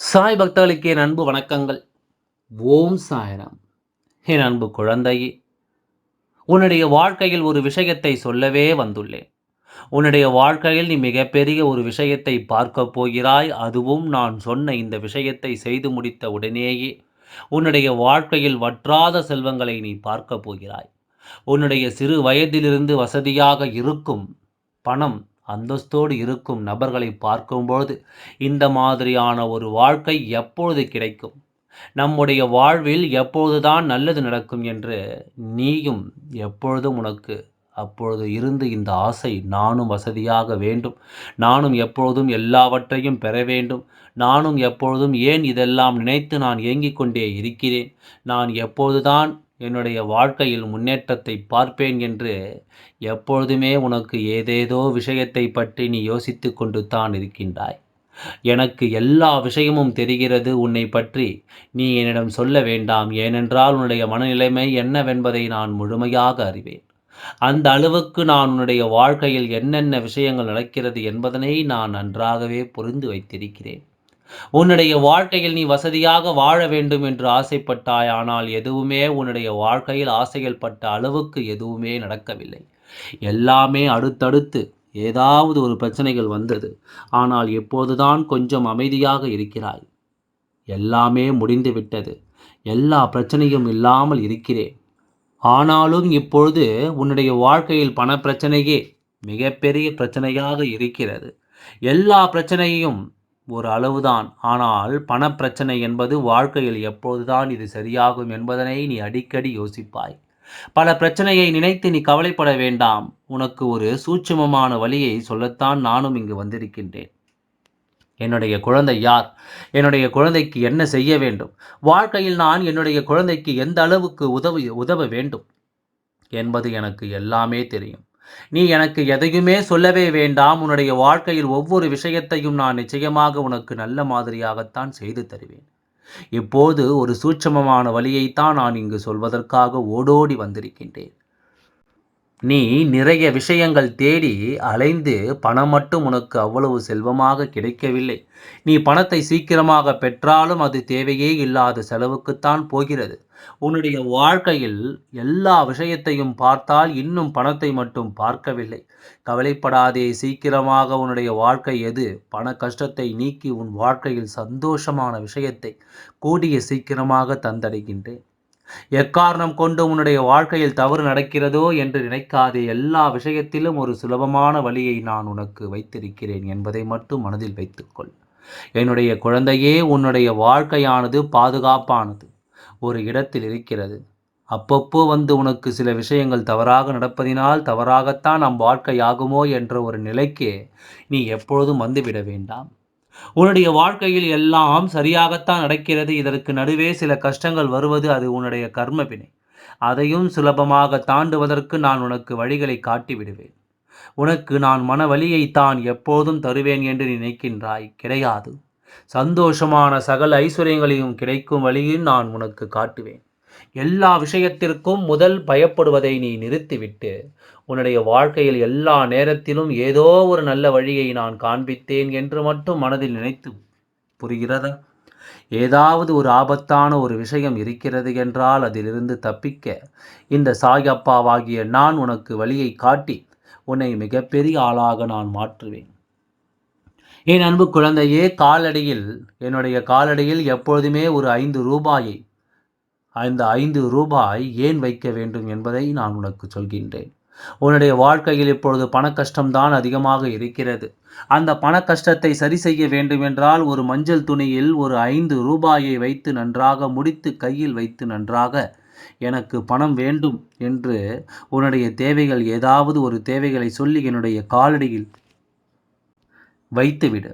சாய் பக்தர்களுக்கு என் அன்பு வணக்கங்கள். ஓம் சாய்ராம். என் அன்பு குழந்தையே உன்னுடைய வாழ்க்கையில் ஒரு விஷயத்தை சொல்லவே வந்துள்ளேன். உன்னுடைய வாழ்க்கையில் நீ மிகப்பெரிய ஒரு விஷயத்தை பார்க்க போகிறாய். அதுவும் நான் சொன்ன இந்த விஷயத்தை செய்து முடித்த உடனேயே உன்னுடைய வாழ்க்கையில் வற்றாத செல்வங்களை நீ பார்க்க போகிறாய். உன்னுடைய சிறு வயதிலிருந்து வசதியாக இருக்கும் பணம் அந்தஸ்தோடு இருக்கும் நபர்களை பார்க்கும்பொழுது இந்த மாதிரியான ஒரு வாழ்க்கை எப்பொழுது கிடைக்கும்? நம்முடைய வாழ்வில் எப்பொழுதுதான் நல்லது நடக்கும் என்று நீயும் எப்பொழுதும் உனக்கு அப்பொழுது இருந்து இந்த ஆசை நானும் வசதியாக வேண்டும். நானும் எப்பொழுதும் எல்லாவற்றையும் பெற வேண்டும். நானும் எப்பொழுதும் ஏன் இதெல்லாம் நினைத்து நான் ஏங்கிக் கொண்டே இருக்கிறேன்? நான் எப்பொழுதுதான் என்னுடைய வாழ்க்கையில் முன்னேற்றத்தை பார்ப்பேன் என்று எப்பொழுதுமே உனக்கு ஏதேதோ விஷயத்தை பற்றி நீ யோசித்து கொண்டு தான் இருக்கின்றாய். எனக்கு எல்லா விஷயமும் தெரிகிறது. உன்னை பற்றி நீ என்னிடம் சொல்ல வேண்டாம். ஏனென்றால் உன்னுடைய மனநிலைமை என்னவென்பதை நான் முழுமையாக அறிவேன். அந்த அளவுக்கு நான் உன்னுடைய வாழ்க்கையில் என்னென்ன விஷயங்கள் நடக்கிறது என்பதனை நான் நன்றாகவே புரிந்து வைத்திருக்கிறேன். உன்னுடைய வாழ்க்கையில் நீ வசதியாக வாழ வேண்டும் என்று ஆசைப்பட்டாய் ஆனால் எதுவுமே உன்னுடைய வாழ்க்கையில் ஆசைகள் பட்ட அளவுக்கு எதுவுமே நடக்கவில்லை. எல்லாமே அடுத்தடுத்து ஏதாவது ஒரு பிரச்சனைகள் வந்தது. ஆனால் எப்போதுதான் கொஞ்சம் அமைதியாக இருக்கிறாய். எல்லாமே முடிந்து விட்டது. எல்லா பிரச்சனையும் இல்லாமல் இருக்கிறேன். ஆனாலும் இப்பொழுது உன்னுடைய வாழ்க்கையில் பண பிரச்சனையே மிகப்பெரிய பிரச்சனையாக இருக்கிறது. எல்லா பிரச்சனையும் ஒரு அளவுதான். ஆனால் பணப்பிரச்சனை என்பது வாழ்க்கையில் எப்போதுதான் இது சரியாகும் என்பதனை நீ அடிக்கடி யோசிப்பாய். பல பிரச்சனையை நினைத்து நீ கவலைப்பட வேண்டாம். உனக்கு ஒரு சூட்சுமமான வழியை சொல்லத்தான் நானும் இங்கு வந்திருக்கின்றேன். என்னுடைய குழந்தை யார்? என்னுடைய குழந்தைக்கு என்ன செய்ய வேண்டும்? வாழ்க்கையில் நான் என்னுடைய குழந்தைக்கு எந்த அளவுக்கு உதவி உதவ வேண்டும்? என்பது எனக்கு எல்லாமே தெரியும். நீ எனக்கு எதையுமே சொல்லவே வேண்டாம். உன்னுடைய வாழ்க்கையில் ஒவ்வொரு விஷயத்தையும் நான் நிச்சயமாக உனக்கு நல்ல மாதிரியாகத்தான் செய்து தருவேன். இப்போது ஒரு சூட்சமமான வழியைத்தான் நான் இங்கு சொல்வதற்காக ஓடோடி வந்திருக்கின்றேன். நீ நிறைய விஷயங்கள் தேடி அலைந்து பணம் மட்டும் உனக்கு அவ்வளவு செல்வமாக கிடைக்கவில்லை. நீ பணத்தை சீக்கிரமாக பெற்றாலும் அது தேவையே இல்லாத செலவுக்குத்தான் போகிறது. உன்னுடைய வாழ்க்கையில் எல்லா விஷயத்தையும் பார்த்தால் இன்னும் பணத்தை மட்டும் பார்க்கவில்லை. கவலைப்படாதே சீக்கிரமாக உன்னுடைய வாழ்க்கை எது? பண கஷ்டத்தை நீக்கி உன் வாழ்க்கையில் சந்தோஷமான விஷயத்தை கூடிய சீக்கிரமாக தந்தடைகின்றேன். எக்காரணம் கொண்டு உன்னுடைய வாழ்க்கையில் தவறு நடக்கிறதோ என்று நினைக்காதே. எல்லா விஷயத்திலும் ஒரு சுலபமான வழியை நான் உனக்கு வைத்திருக்கிறேன் என்பதை மட்டும் மனதில் வைத்துக்கொள். என்னுடைய குழந்தையே உன்னுடைய வாழ்க்கையானது பாதுகாப்பானது. ஒரு இடத்தில் இருக்கிறது. அப்பப்போ வந்து உனக்கு சில விஷயங்கள் தவறாக நடப்பதினால் தவறாகத்தான் நம் வாழ்க்கையாகுமோ என்ற ஒரு நிலைக்கு நீ எப்பொழுதும் வந்துவிட வேண்டாம். உன்னுடைய வாழ்க்கையில் எல்லாம் சரியாகத்தான் நடக்கிறது. இதற்கு நடுவே சில கஷ்டங்கள் வருவது அது உன்னுடைய கர்ம வினை அதையும் சுலபமாக தாண்டுவதற்கு நான் உனக்கு வழிகளை காட்டி விடுவேன் உனக்கு நான் மன வழியைத்தான் எப்போதும் தருவேன் என்று நினைக்கின்றாய். கிடையாது. சந்தோஷமான சகல ஐஸ்வர்யங்களையும் கிடைக்கும் வழியில் நான் உனக்கு காட்டுவேன். எல்லா விஷயத்திற்கும் முதல் பயப்படுவதை நீ நிறுத்திவிட்டு உன்னுடைய வாழ்க்கையில் எல்லா நேரத்திலும் ஏதோ ஒரு நல்ல வழியை நான் காண்பித்தேன் என்று மட்டும் மனதில் நினைத்து புரிகிறதா? ஏதாவது ஒரு ஆபத்தான ஒரு விஷயம் இருக்கிறது என்றால் அதிலிருந்து தப்பிக்க இந்த சாயப்பாவாகிய நான் உனக்கு வழியை காட்டி உன்னை மிகப்பெரிய ஆளாக நான் மாற்றுவேன். என் அன்பு குழந்தையே காலடியில் என்னுடைய காலடியில் எப்பொழுதுமே ஒரு ஐந்து ரூபாயை அந்த ஐந்து ரூபாய் ஏன் வைக்க வேண்டும் என்பதை நான் உனக்கு சொல்கின்றேன். உன்னுடைய வாழ்க்கையில் இப்பொழுது பண கஷ்டம்தான் அதிகமாக இருக்கிறது. அந்த பண கஷ்டத்தை சரி செய்ய வேண்டுமென்றால் ஒரு மஞ்சள் துணியில் ஒரு ஐந்து ரூபாயை வைத்து நன்றாக முடித்து கையில் வைத்து நன்றாக எனக்கு பணம் வேண்டும் என்று உன்னுடைய தேவைகள் ஏதாவது ஒரு தேவைகளை சொல்லி என்னுடைய காலடியில் வைத்துவிடு.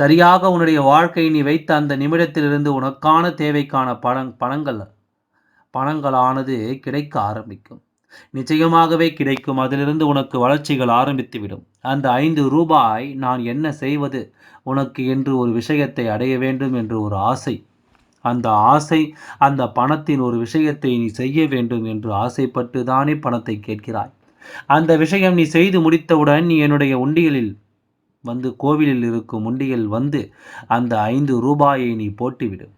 சரியாக உன்னுடைய வாழ்க்கை நீ வைத்த அந்த நிமிடத்திலிருந்து உனக்கான தேவைக்கான பணம் பணங்கள் பணங்களானது கிடைக்க ஆரம்பிக்கும். நிச்சயமாகவே கிடைக்கும். அதிலிருந்து உனக்கு வளர்ச்சிகள் ஆரம்பித்துவிடும். அந்த ஐந்து ரூபாய் நான் என்ன செய்வது? உனக்கு என்று ஒரு விஷயத்தை அடைய வேண்டும் என்று ஒரு ஆசை. அந்த ஆசை அந்த பணத்தின் ஒரு விஷயத்தை நீ செய்ய வேண்டும் என்று ஆசைப்பட்டு தானே பணத்தை கேட்கிறாய். அந்த விஷயம் நீ செய்து முடித்தவுடன் நீ என்னுடைய உண்டியலில் வந்து கோவிலில் இருக்கும் உண்டியில் வந்து அந்த ஐந்து ரூபாயை நீ போட்டுவிடும்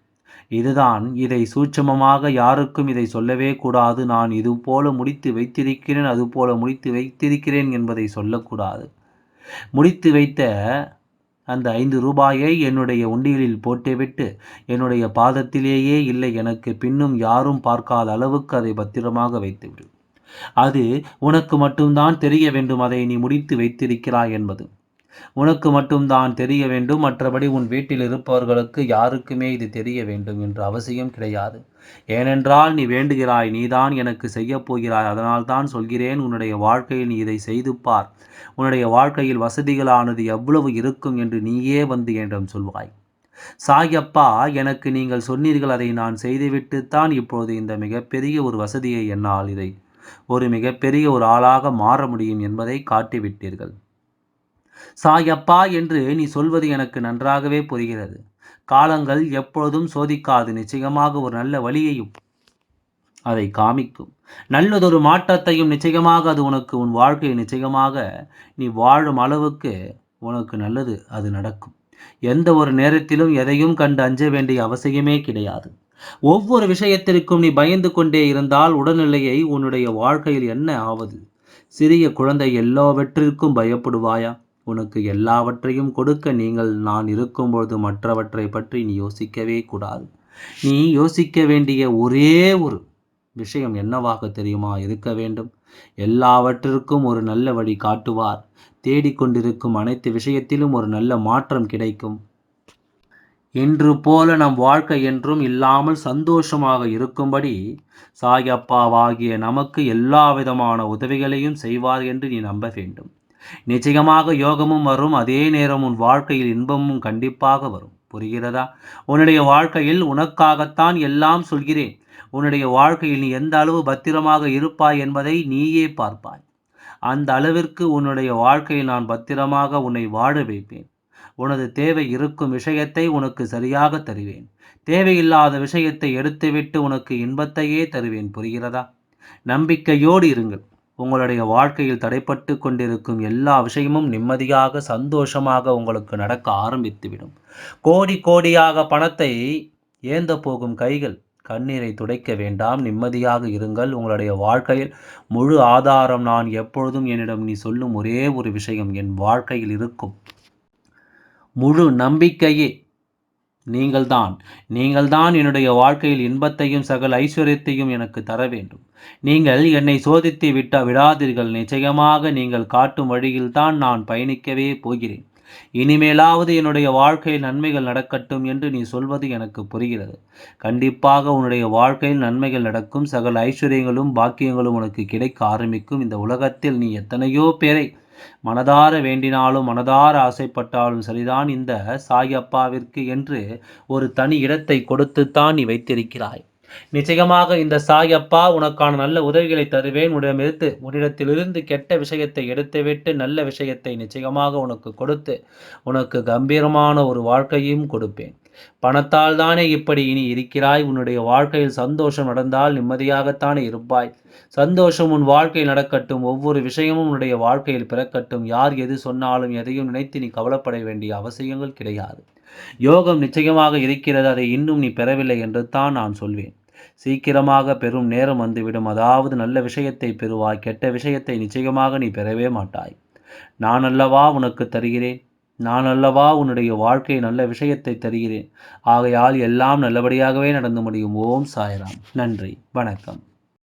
இதுதான் இதை சூட்சமமாக யாருக்கும் இதை சொல்லவே கூடாது. நான் இது போல முடித்து வைத்திருக்கிறேன் அது போல முடித்து வைத்திருக்கிறேன் என்பதை சொல்லக்கூடாது. முடித்து வைத்த அந்த ஐந்து ரூபாயை என்னுடைய உண்டிகளில் போட்டுவிட்டு என்னுடைய பாதத்திலேயே இல்லை எனக்கு பின்னும் யாரும் பார்க்காத அளவுக்கு அதை பத்திரமாக வைத்துவிடு. அது உனக்கு மட்டும்தான் தெரிய வேண்டும் அதை நீ முடித்து வைத்திருக்கிறாய் என்பது. உனக்கு மட்டும்தான் தெரிய வேண்டும். மற்றபடி உன் வீட்டில் இருப்பவர்களுக்கு யாருக்குமே இது தெரிய வேண்டும் என்ற அவசியம் கிடையாது. ஏனென்றால் நீ வேண்டுகிறாய் நீதான் எனக்கு செய்யப் போகிறாய். அதனால் தான் சொல்கிறேன் உன்னுடைய வாழ்க்கையில் நீ இதை செய்து பார். உன்னுடைய வாழ்க்கையில் வசதிகளானது எவ்வளவு இருக்கும் என்று நீயே வந்து என்னிடம் சொல்வாய். சாயப்பா எனக்கு நீங்கள் சொன்னீர்கள் அதை நான் செய்துவிட்டுத்தான் இப்போது இந்த மிகப்பெரிய ஒரு வசதியை என்னால் இதை ஒரு மிகப்பெரிய ஒரு ஆளாக மாற முடியும் என்பதை காட்டிவிட்டீர்கள். சாயப்பா என்று நீ சொல்வது எனக்கு நன்றாகவே புரிகிறது. காலங்கள் எப்பொழுதும் சோதிக்காது நிச்சயமாக ஒரு நல்ல வழியையும் அதை காமிக்கும். நல்லதொரு மாற்றத்தையும் நிச்சயமாக அது உனக்கு உன் வாழ்க்கையை நிச்சயமாக நீ வாழும் அளவுக்கு உனக்கு நல்லது அது நடக்கும். எந்த ஒரு நேரத்திலும் எதையும் கண்டு அஞ்ச வேண்டிய அவசியமே கிடையாது. ஒவ்வொரு விஷயத்திற்கும் நீ பயந்து கொண்டே இருந்தால் உடல்நிலையை உன்னுடைய வாழ்க்கையில் என்ன ஆவது? சிறிய குழந்தை எல்லாவற்றிற்கும் பயப்படுவாயா? உனக்கு எல்லாவற்றையும் கொடுக்க நீங்கள் நான் இருக்கும்பொழுது மற்றவற்றை பற்றி நீ யோசிக்கவே கூடாது. நீ யோசிக்க வேண்டிய ஒரே ஒரு விஷயம் என்னவாக தெரியுமா? இருக்க வேண்டும். எல்லாவற்றிற்கும் ஒரு நல்ல வழி காட்டுவார். தேடிக்கொண்டிருக்கும் அனைத்து விஷயத்திலும் ஒரு நல்ல மாற்றம் கிடைக்கும். இன்று போல நம் வாழ்க்கை என்றும் இல்லாமல் சந்தோஷமாக இருக்கும்படி சாயப்பாவாகிய நமக்கு எல்லா விதமான உதவிகளையும் செய்வார் என்று நீ நம்ப வேண்டும். நிச்சயமாக யோகமும் வரும் அதே நேரம் உன் வாழ்க்கையில் இன்பமும் கண்டிப்பாக வரும். புரிகிறதா? உன்னுடைய வாழ்க்கையில் உனக்காகத்தான் எல்லாம் சொல்கிறேன். உன்னுடைய வாழ்க்கையில் நீ எந்த அளவு பத்திரமாக இருப்பாய் என்பதை நீயே பார்ப்பாய். அந்த அளவிற்கு உன்னுடைய வாழ்க்கையில் நான் பத்திரமாக உன்னை வாழ வைப்பேன். உனது தேவை இருக்கும் விஷயத்தை உனக்கு சரியாக தருவேன். தேவையில்லாத விஷயத்தை எடுத்துவிட்டு உனக்கு இன்பத்தையே தருவேன். புரிகிறதா? நம்பிக்கையோடு இருங்கள். உங்களுடைய வாழ்க்கையில் தடைப்பட்டு கொண்டிருக்கும் எல்லா விஷயமும் நிம்மதியாக சந்தோஷமாக உங்களுக்கு நடக்க ஆரம்பித்துவிடும். கோடி கோடியாக பணத்தை ஏந்த போகும் கைகள் கண்ணீரை துடைக்க வேண்டாம். நிம்மதியாக இருங்கள். உங்களுடைய வாழ்க்கையில் முழு ஆதாரம் நான் எப்பொழுதும் என்னிடம் நீ சொல்லும் ஒரே ஒரு விஷயம் என் வாழ்க்கையில் இருக்கும். முழு நம்பிக்கையே நீங்கள்தான். நீங்கள்தான் என்னுடைய வாழ்க்கையில் இன்பத்தையும் சகல ஐஸ்வர்யத்தையும் எனக்கு தர வேண்டும். நீங்கள் என்னை சோதித்து விட்ட விடாதீர்கள். நிச்சயமாக நீங்கள் காட்டும் வழியில்தான் நான் பயணிக்கவே போகிறேன். இனிமேலாவது என்னுடைய வாழ்க்கையில் நன்மைகள் நடக்கட்டும் என்று நீ சொல்வது எனக்கு புரிகிறது. கண்டிப்பாக உன்னுடைய வாழ்க்கையில் நன்மைகள் நடக்கும். சகல ஐஸ்வர்யங்களும் பாக்கியங்களும் உனக்கு கிடைக்க ஆரம்பிக்கும். இந்த உலகத்தில் நீ எத்தனையோ பேரை மனதார வேண்டினாலும் மனதார ஆசைப்பட்டாலும் சரிதான் இந்த சாயப்பாவிற்கு என்று ஒரு தனி இடத்தை கொடுத்துத்தான் நீ வைத்திருக்கிறாய். நிச்சயமாக இந்த சாயப்பா உனக்கான நல்ல உதவிகளை தருவேன். உன்னிடமிருந்து உன்னிடத்திலிருந்து கெட்ட விஷயத்தை எடுத்துவிட்டு நல்ல விஷயத்தை நிச்சயமாக உனக்கு கொடுத்து உனக்கு கம்பீரமான ஒரு வாழ்க்கையும் கொடுப்பேன். பணத்தால் தானே இப்படி இனி இருக்கிறாய்? உன்னுடைய வாழ்க்கையில் சந்தோஷம் நடந்தால் நிம்மதியாகத்தானே இருப்பாய். சந்தோஷம் உன் வாழ்க்கையில் நடக்கட்டும். ஒவ்வொரு விஷயமும் உன்னுடைய வாழ்க்கையில் பிறக்கட்டும். யார் எது சொன்னாலும் எதையும் நினைத்து நீ கவலைப்பட வேண்டிய அவசியங்கள் கிடையாது. யோகம் நிச்சயமாக இருக்கிறது. அதை இன்னும் நீ பெறவில்லை என்று தான் நான் சொல்வேன். சீக்கிரமாக பெறும் நேரம் வந்துவிடும். அதாவது நல்ல விஷயத்தை பெறுவாய். கெட்ட விஷயத்தை நிச்சயமாக நீ பெறவே மாட்டாய். நான் அல்லவா உனக்கு தருகிறேன்? நான் அல்லவா உன்னுடைய வாழ்க்கை நல்ல விஷயத்தை தருகிறேன். ஆகையால் எல்லாம் நல்லபடியாகவே நடந்து முடியும். ஓம் சாய்ராம். நன்றி. வணக்கம்.